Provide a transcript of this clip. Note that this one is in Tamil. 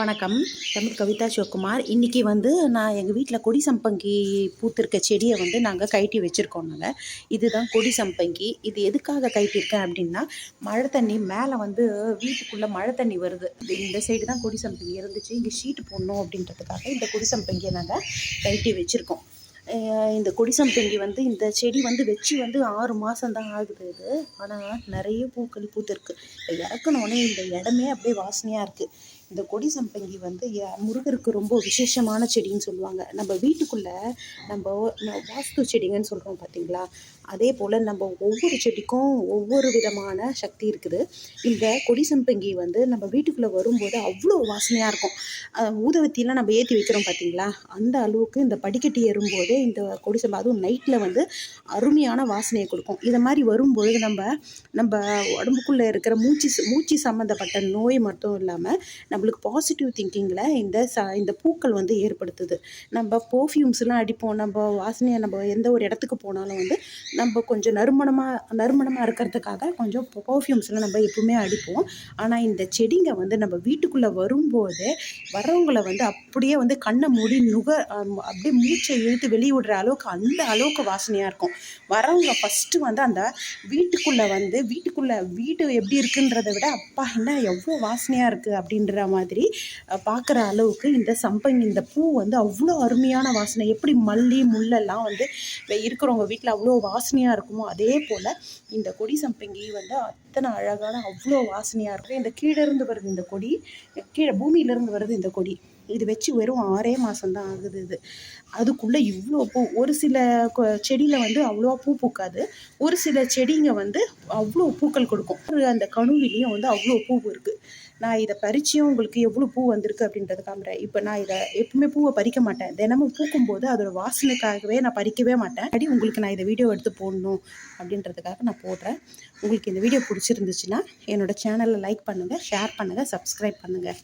வணக்கம். தமிழ் கவிதா சிவகுமார். இன்றைக்கி வந்து நான் எங்கள் வீட்டில் கொடி சம்பங்கி பூத்திருக்க செடியை வந்து நாங்கள் கழட்டி வச்சுருக்கோம் நாங்கள் இதுதான் கொடி சம்பங்கி. இது எதுக்காக கைட்டியிருக்கேன் அப்படின்னா மழை தண்ணி மேலே வந்து வீட்டுக்குள்ளே மழை தண்ணி வருது. இந்த சைடு தான் கொடி சம்பங்கி இருந்துச்சு. இங்கே ஷீட் போடணும் அப்படின்றதுக்காக இந்த கொடி சம்பங்கியை நாங்கள் கழட்டி வச்சுருக்கோம். இந்த கொடி சம்பங்கி வந்து இந்த செடி வந்து வச்சு வந்து ஆறு மாதம் தான் ஆகுது இது. ஆனால் நிறைய பூக்கள் பூத்திருக்கு. இப்போ இந்த இடமே அப்படியே வாசனையாக இருக்குது இந்த கொடி சம்பங்கி வந்து முருகருக்கு ரொம்ப விசேஷமான செடின்னு சொல்லுவாங்க. நம்ம வீட்டுக்குள்ளே நம்ம வாஸ்து செடிங்கன்னு சொல்கிறோம் பார்த்தீங்களா அதே போல் நம்ம ஒவ்வொரு செடிக்கும் ஒவ்வொரு விதமான சக்தி இருக்குது. இந்த கொடி சம்பங்கி வந்து நம்ம வீட்டுக்குள்ளே வரும்போது அவ்வளோ வாசனையாக இருக்கும். ஊதவத்திலாம் நம்ம ஏற்றி வைக்கிறோம் பார்த்தீங்களா அந்த அளவுக்கு இந்த படிக்கட்டி ஏறும்போதே இந்த கொடி சம்பா அதுவும் நைட்டில் வந்து அருமையான வாசனையை கொடுக்கும். இதை மாதிரி வரும்போது நம்ம நம்ம உடம்புக்குள்ளே இருக்கிற மூச்சு மூச்சு சம்மந்தப்பட்ட நோய் மட்டும் இல்லாமல் நம்ம நம்மளுக்கு பாசிட்டிவ் திங்கிங்கில் இந்த ச இந்த பூக்கள் வந்து ஏற்படுத்துது. நம்ம பர்ஃப்யூம்ஸ்லாம் அடிப்போம். நம்ம வாசனையை நம்ம எந்த ஒரு இடத்துக்கு போனாலும் வந்து நம்ம கொஞ்சம் நறுமணமாக நறுமணமாக இருக்கிறதுக்காக கொஞ்சம் பர்ஃப்யூம்ஸ்லாம் நம்ம எப்பவுமே அடிப்போம். ஆனால் இந்த செடிங்க வந்து நம்ம வீட்டுக்குள்ளே வரும்போது வரவங்களை வந்து அப்படியே வந்து கண்ணை மூடி நுக அப்படியே மூச்சை இழுத்து வெளியிடுற அளவுக்கு அந்த அளவுக்கு வாசனையாக இருக்கும். வரவங்க ஃபஸ்ட்டு வந்து அந்த வீட்டுக்குள்ளே வந்து வீட்டுக்குள்ளே வீடு எப்படி இருக்குன்றதை விட அப்பா என்ன எவ்வளோ வாசனையாக இருக்குது அப்படின்ற மாதிரி பார்க்குற அளவுக்கு இந்த சம்பங்கி இந்த பூ வந்து அவ்வளோ அருமையான வாசனை. எப்படி மல்லி முள்ளெல்லாம் வந்து இருக்கிறவங்க வீட்டில் அவ்வளோ வாசனையாக இருக்குமோ அதே போல் இந்த கொடி சம்பங்கி வந்து அத்தனை அழகான அவ்வளோ வாசனையாக இருக்கும் இந்த கீழே இருந்து வருது இந்த கொடி கீழே பூமியிலேருந்து வருது இந்த கொடி. இது வச்சு வெறும் ஆறே மாதம்தான் ஆகுது இது. அதுக்குள்ளே இவ்வளோ பூ ஒரு சில செடியில் வந்து அவ்வளோவா பூ பூக்காது. ஒரு சில செடிங்க வந்து அவ்வளோ பூக்கள் கொடுக்கும். ஒரு அந்த கணுவிலையும் வந்து அவ்வளோ பூ இருக்குது நான் இதை பறிச்சியும் உங்களுக்கு உங்களுக்கு எவ்வளோ பூ வந்திருக்கு அப்படின்றது காமிறேன் இப்போ நான் இதை எப்பவுமே பூவை பறிக்க மாட்டேன். தினமும் பூக்கும்போது அதோட வாசனைக்காகவே நான் பறிக்கவே மாட்டேன். அடி உங்களுக்கு நான் இதை வீடியோ எடுத்து போடணும் அப்படின்றதுக்காக நான் போடுறேன். உங்களுக்கு இந்த வீடியோ பிடிச்சிருந்துச்சுன்னா என்னோட சேனலை லைக் பண்ணுங்கள் ஷேர் பண்ணுங்கள் சப்ஸ்கிரைப் பண்ணுங்கள்